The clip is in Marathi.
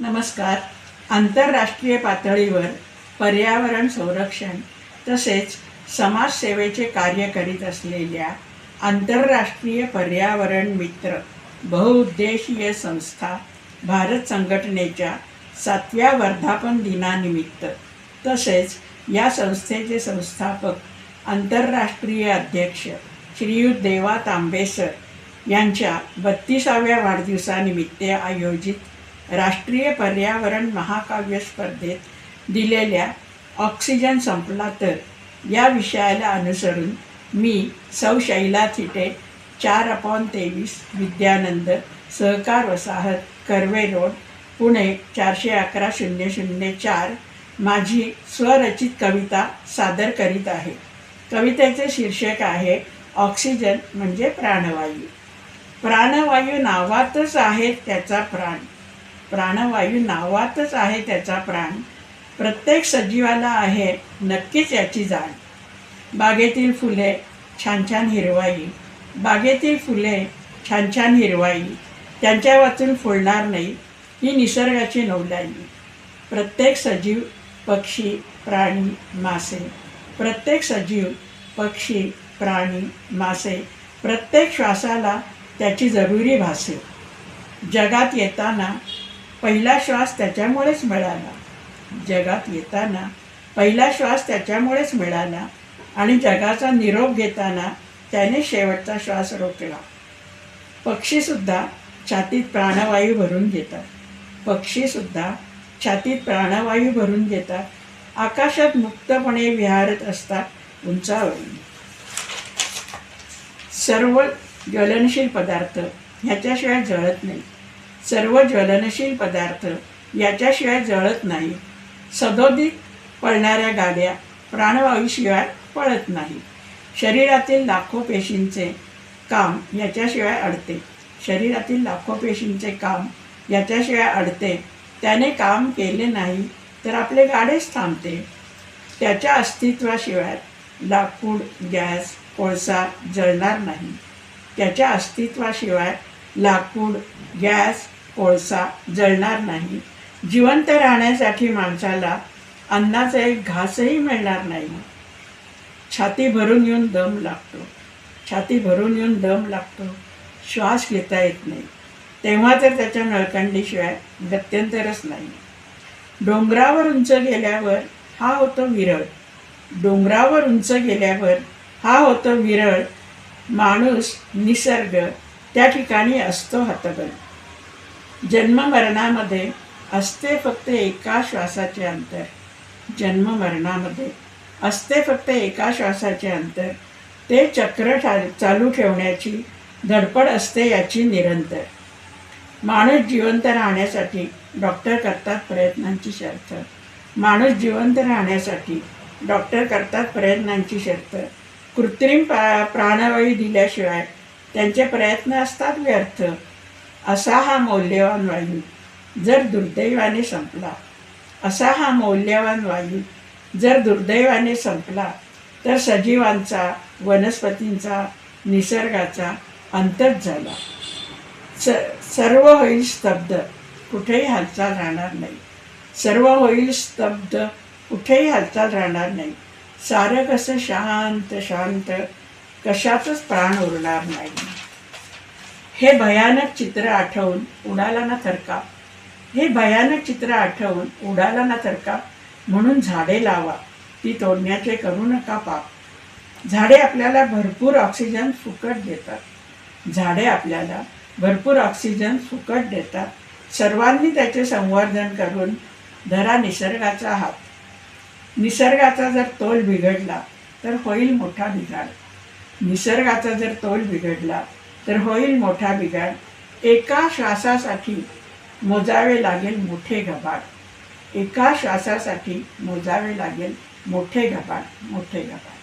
नमस्कार. आंतरराष्ट्रीय पातळीवर पर्यावरण संरक्षण तसेच समाजसेवेचे कार्य करीत असलेल्या आंतरराष्ट्रीय पर्यावरण मित्र बहुउद्देशीय संस्था भारत संघटनेच्या सातव्या वर्धापन दिनानिमित्त तसेच या संस्थेचे संस्थापक आंतरराष्ट्रीय अध्यक्ष श्रीयुत देवा तांबेसर यांच्या बत्तीसाव्या वाढदिवसानिमित्त आयोजित राष्ट्रीय पर्यावरण महाकाव्य स्पर्धेत दिलेल्या ऑक्सिजन संपला तर या विषयाला अनुसरून मी सौ शैला थिटे चार अपॉन तेवीस विद्यानंद सहकार वसाहत कर्वे रोड पुणे चारशे अकरा शून्य शून्य चार माझी स्वरचित कविता सादर करीत आहे. कवितेचे शीर्षक आहे ऑक्सिजन म्हणजे प्राणवायू. प्राणवायू नावातच आहे त्याचा प्राण. प्राणवायू नावातच आहे त्याचा प्राण. प्रत्येक सजीवाला आहे नक्कीच याची जाण. बागेतील फुले छान छान हिरवाई. बागेतील फुले छान छान हिरवाई. त्यांच्या वाचून फुलणार नाही ही निसर्गाची नवलाई. प्रत्येक सजीव पक्षी प्राणी मासे. प्रत्येक सजीव पक्षी प्राणी मासे. प्रत्येक श्वासाला त्याची जरुरी भासे. जगात येताना पहिला श्वास त्याच्यामुळेच मिळाला. जगात येताना पहिला श्वास त्याच्यामुळेच मिळाला आणि जगाचा निरोप घेताना त्याने शेवटचा श्वास रोखला. पक्षीसुद्धा छातीत प्राणवायू भरून घेतात. पक्षीसुद्धा छातीत प्राणवायू भरून घेतात. आकाशात मुक्तपणे विहारत असतात उंचावरून. सर्व ज्वलनशील पदार्थ ह्याच्याशिवाय जळत नाही सर्व ज्वलनशील पदार्थ याच्याशिवाय जळत नाही. सदोदित पळणाऱ्या गाड्या प्राणवायूशिवाय पळत नाही. शरीरातील लाखो पेशींचे काम याच्याशिवाय अडते. शरीरातील लाखो पेशींचे काम याच्याशिवाय अडते. त्याने काम केले नाही तर आपले गाडेच थांबते. त्याच्या अस्तित्वाशिवाय लाकूड गॅस कोळसा जळणार नाही. त्याच्या अस्तित्वाशिवाय लाकूड गॅस कोळसा जळणार नाही. जिवंत राहण्यासाठी माणसाला अन्नाचा एक घासही मिळणार नाही. छाती भरून येऊन दम लागतो. छाती भरून येऊन दम लागतो. श्वास घेता येत नाही. तेव्हा तर त्याच्या नळकंडीशिवाय गत्यंतरच नाही. डोंगरावर उंच गेल्यावर हा होतो विरळ. डोंगरावर उंच गेल्यावर हा होतो विरळ. माणूस निसर्ग त्या ठिकाणी असतो हतबल. जन्ममरणामध्ये असते फक्त एका श्वासाचे अंतर. जन्ममरणामध्ये असते फक्त एका श्वासाचे अंतर. ते चक्र ठा चालू ठेवण्याची धडपड असते याची निरंतर. माणूस जिवंत राहण्यासाठी डॉक्टर करतात प्रयत्नांची शर्त. माणूस जिवंत राहण्यासाठी डॉक्टर करतात प्रयत्नांची शर्त. कृत्रिम प्रा प्राणवायू दिल्याशिवाय त्यांचे प्रयत्न असतात व्यर्थ. असा हा मौल्यवान वायू जर दुर्दैवाने संपला. असा हा मौल्यवान वायू जर दुर्दैवाने संपला तर सजीवांचा वनस्पतींचा निसर्गाचा अंतच झाला. स सर्व होईल स्तब्ध कुठेही हालचाल राहणार नाही. सर्व होईल स्तब्ध कुठेही हालचाल राहणार नाही. सारं कसं शांत शांत कशाचंच प्राण उरणार नाही. हे भयानक चित्र आठवून उडाला ना थरका हे भयानक चित्र आठवून उडाला ना थरका म्हणून झाडे लावा. ती तोडण्याचे करू नका पाप. झाडे आपल्याला भरपूर ऑक्सिजन फुकट देतात. झाडे आपल्याला भरपूर ऑक्सिजन फुकट देतात. सर्वांनी त्याचे संवर्धन करून धरा निसर्गाचा हात. निसर्गाचा जर तोल बिघडला तर होईल मोठा बिघाड. निसर्गाचा जर तोल बिघडला तर होईल मोठा बिघाड. एका श्वासासाठी मोजावे लागेल मोठे गबाड एका श्वासासाठी मोजावे लागेल मोठे गबाड मोठे गबाड